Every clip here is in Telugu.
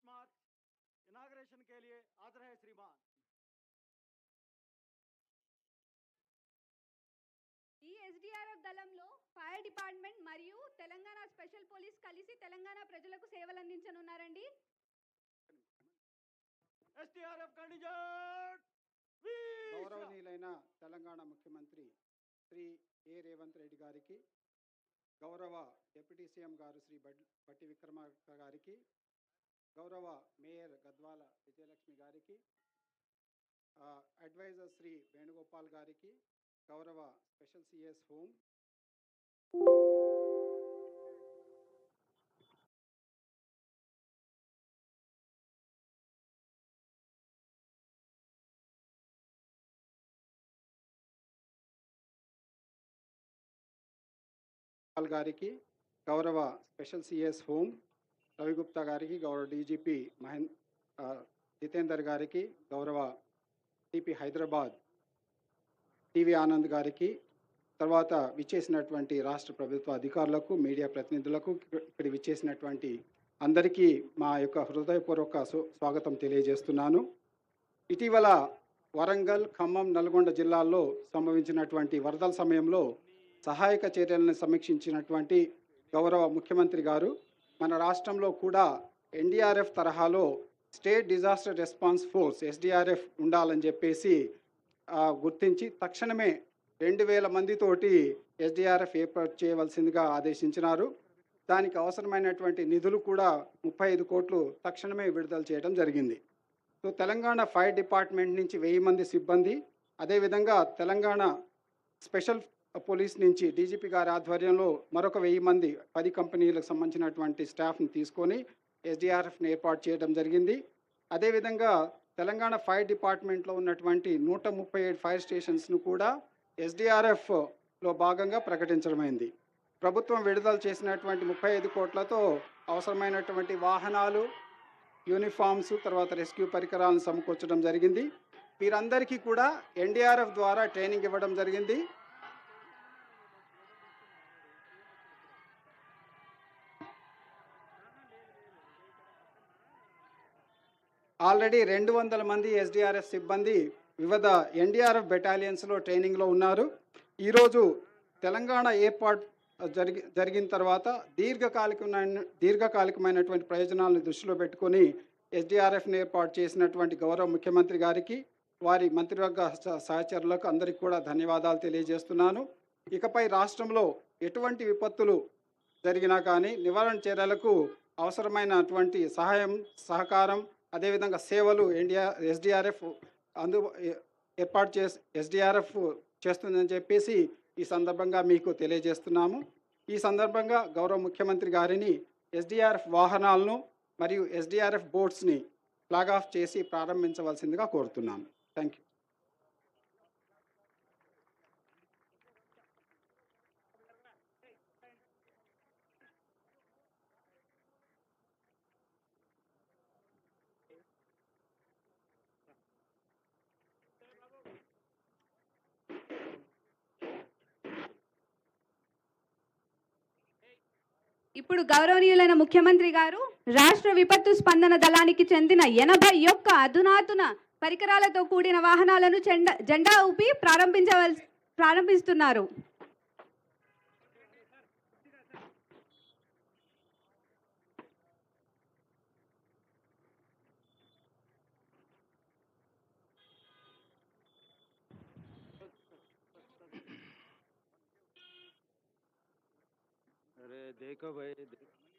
मार्च इनाग्रेशन के लिए हाजिर है श्रीमान ఈ ఎస్డిఆర్ఎఫ్ దళంలో ఫైర్ డిపార్ట్మెంట్ మరియు తెలంగాణ స్పెషల్ పోలీస్ కలిసి తెలంగాణ ప్రజలకు సేవలు అందించనున్నారండి एसटीआरएफ कंडीजेंट वीर గౌరవనీయులైన తెలంగాణ ముఖ్యమంత్రి శ్రీ ఏ రేవంత్ రెడ్డి గారికి గౌరవ డిప్యూటీ సీఎం గారు శ్రీ బడ్- బట్టి విక్రమార్క గారికి గౌరవ మేయర్ గద్వాల విజయలక్ష్మి గారికి అడ్వైజర్ శ్రీ వేణుగోపాల్ గారికి గౌరవ స్పెషల్ సిఎస్ హోమ్ పాల్ గారికి గౌరవ స్పెషల్ సిఎస్ హోమ్ రవిగుప్తా గారికి గౌరవ డీజీపీ మహేన్ జితేందర్ గారికి గౌరవ టిపి హైదరాబాద్ టీవీ ఆనంద్ గారికి తర్వాత విచ్చేసినటువంటి రాష్ట్ర ప్రభుత్వ అధికారులకు మీడియా ప్రతినిధులకు ఇక్కడ విచ్చేసినటువంటి అందరికీ మా యొక్క హృదయపూర్వక స్వాగతం తెలియజేస్తున్నాను. ఇటీవల వరంగల్ ఖమ్మం నల్గొండ జిల్లాల్లో సంభవించినటువంటి వరదల సమయంలో సహాయక చర్యలను సమీక్షించినటువంటి గౌరవ ముఖ్యమంత్రి గారు మన రాష్ట్రంలో కూడా ఎన్డీఆర్ఎఫ్ తరహాలో state disaster response force SDRF ఉండాలని చెప్పేసి గుర్తించి తక్షణమే రెండు వేల మందితోటి ఎస్డిఆర్ఎఫ్ ఏర్పాటు చేయవలసిందిగా ఆదేశించినారు. దానికి అవసరమైనటువంటి నిధులు కూడా ముప్పై ఐదు కోట్లు తక్షణమే విడుదల చేయడం జరిగింది. సో తెలంగాణ ఫైర్ డిపార్ట్మెంట్ నుంచి వెయ్యి మంది సిబ్బంది అదేవిధంగా తెలంగాణ స్పెషల్ పోలీస్ నుంచి డీజీపీ గారి ఆధ్వర్యంలో మరొక వెయ్యి మంది పది కంపెనీలకు సంబంధించినటువంటి స్టాఫ్ని తీసుకొని ఎస్డిఆర్ఎఫ్ని ఏర్పాటు చేయడం జరిగింది. అదేవిధంగా తెలంగాణ ఫైర్ డిపార్ట్మెంట్లో ఉన్నటువంటి నూట ముప్పై ఏడు ఫైర్ స్టేషన్స్ను కూడా ఎస్డిఆర్ఎఫ్లో భాగంగా ప్రకటించడమైంది. ప్రభుత్వం విడుదల చేసినటువంటి ముప్పై ఐదు కోట్లతో అవసరమైనటువంటి వాహనాలు యూనిఫామ్స్ తర్వాత రెస్క్యూ పరికరాలను సమకూర్చడం జరిగింది. వీరందరికీ కూడా ఎన్డీఆర్ఎఫ్ ద్వారా ట్రైనింగ్ ఇవ్వడం జరిగింది. ఆల్రెడీ రెండు వందల మంది ఎస్డిఆర్ఎఫ్ సిబ్బంది వివిధ ఎన్డీఆర్ఎఫ్ బెటాలియన్స్లో ట్రైనింగ్లో ఉన్నారు. ఈరోజు తెలంగాణ ఏర్పాటు జరిగి జరిగిన తర్వాత దీర్ఘకాలికమైన దీర్ఘకాలికమైనటువంటి ప్రయోజనాలను దృష్టిలో పెట్టుకొని ఎస్డిఆర్ఎఫ్ని ఏర్పాటు చేసినటువంటి గౌరవ ముఖ్యమంత్రి గారికి వారి మంత్రివర్గ సహచరులకు అందరికీ కూడా ధన్యవాదాలు తెలియజేస్తున్నాను. ఇకపై రాష్ట్రంలో ఎటువంటి విపత్తులు జరిగినా కానీ నివారణ చర్యలకు అవసరమైనటువంటి సహాయం సహకారం అదేవిధంగా సేవలు ఇండియా ఎస్డిఆర్ఎఫ్ అందు ఏర్పాటు చేసి ఎస్డిఆర్ఎఫ్ చేస్తుందని చెప్పేసి ఈ సందర్భంగా మీకు తెలియజేస్తున్నాము. ఈ సందర్భంగా గౌరవ ముఖ్యమంత్రి గారిని ఎస్డిఆర్ఎఫ్ వాహనాలను మరియు ఎస్డిఆర్ఎఫ్ బోట్స్ని ఫ్లాగ్ ఆఫ్ చేసి ప్రారంభించవలసిందిగా కోరుతున్నాను థ్యాంక్ యూ ఇప్పుడు గౌరవనీయులైన ముఖ్యమంత్రి గారు రాష్ట్ర విపత్తు స్పందన దళానికి చెందిన ఎనభై యొక్క అధునాతున పరికరాలతో కూడిన వాహనాలను జెండా జెండా ఊపి ప్రారంభించవలసి ప్రారంభిస్తున్నారు. देखो भाई देखो।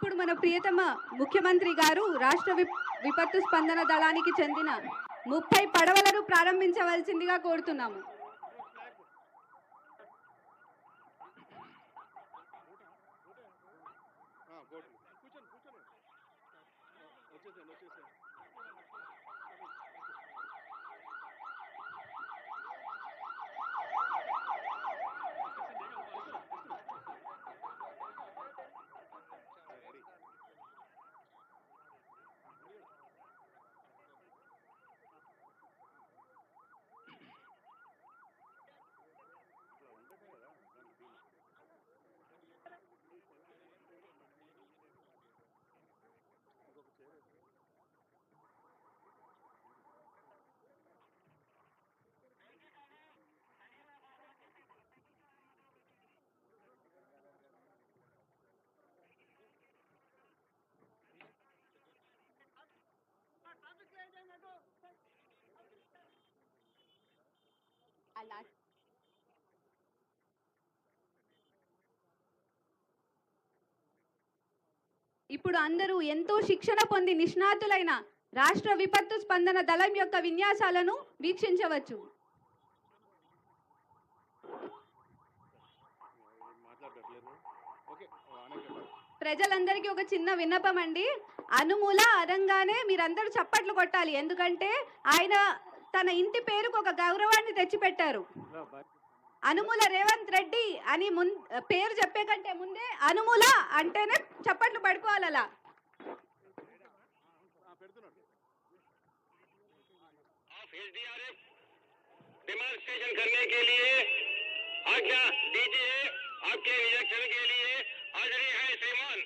ఇప్పుడు మన ప్రియతమ ముఖ్యమంత్రి గారు రాష్ట్ర విపత్తు స్పందన దళానికి చెందిన ముప్పై పడవలను ప్రారంభించవలసిందిగా కోరుతున్నాము. అలా. ఇప్పుడు అందరూ ఎంతో శిక్షణ పొంది నిష్ణాతులైన రాష్ట్ర విపత్తు స్పందన దళం యొక్క విన్యాసాలను వీక్షించవచ్చు. ప్రజలందరికీ ఒక చిన్న విన్నపం అండి. అనుమూల అదంగానే మీరందరూ చప్పట్లు కొట్టాలి. ఎందుకంటే ఆయన తన ఇంటి పేరుకు ఒక గౌరవాన్ని తెచ్చిపెట్టారు అనుమూల రేవంత్ రెడ్డి అని మున్ పేరు చెప్పే కంటే ముందే అనుమూల అంటేనే చప్పట్లు పడిపోవాలి అలా పెడుతున్నాడు ऑफ एसडीआरएफ डेमोन्स्ट्रेशन करने के लिए आज्ञा दीजिए आपके निरीक्षण के लिए हाजिरी है श्रीमान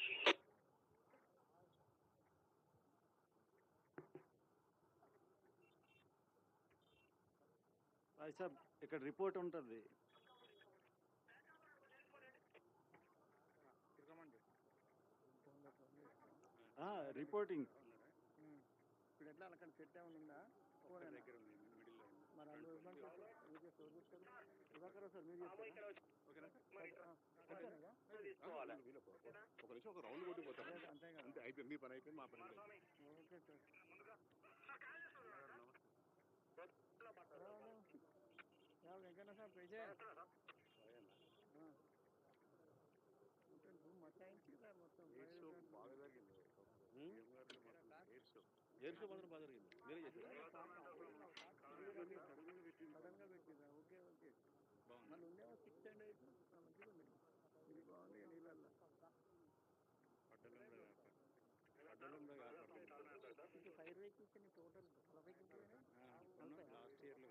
సాబ్ ఇక్కడ రిపోర్ట్ ఉంటుంది. ఆ, రిపోర్టింగ్. ఇప్పుడు ఎట్లా అక్కడ సెట్ ఏమైనా ఉందా? సార్ ఒక నిమిషం ఒక రౌండ్ కొట్టి పోతారు అంతే అయిపోయింది మీ పని అయిపోయింది మా పని. Okay sir. Yeah Venkanna sir పేజే మొత్తం మతాయించి సార్ మొత్తం ఎయిర్ షో మాత్రం బాగా జరిగింది మీరే చేశారా పెట్టిందా ఓకే ఓకే మళ్ళీ ఉండేవో సిక్స్ అండ్ ఎయిట్ మంచిగా ఉంది ఇది బాగుంది. నీళ్ళల్లో అడ్డలు అడ్డలు కాపాడుతుంది ఇది ఫైర్ వెహికల్స్ని టోటల్ వెహికల్స్ లాస్ట్ ఇయర్లో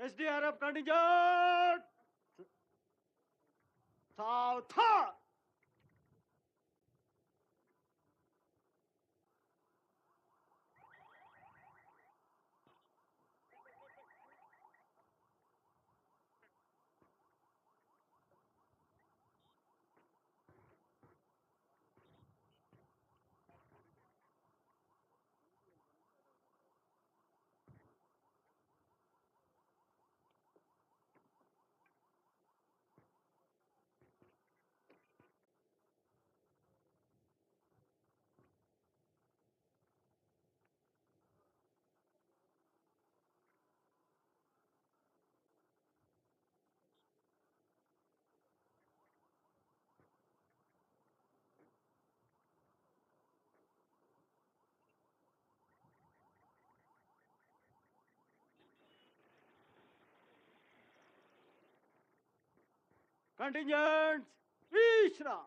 SDRF contingent! South! contingents, Vishra.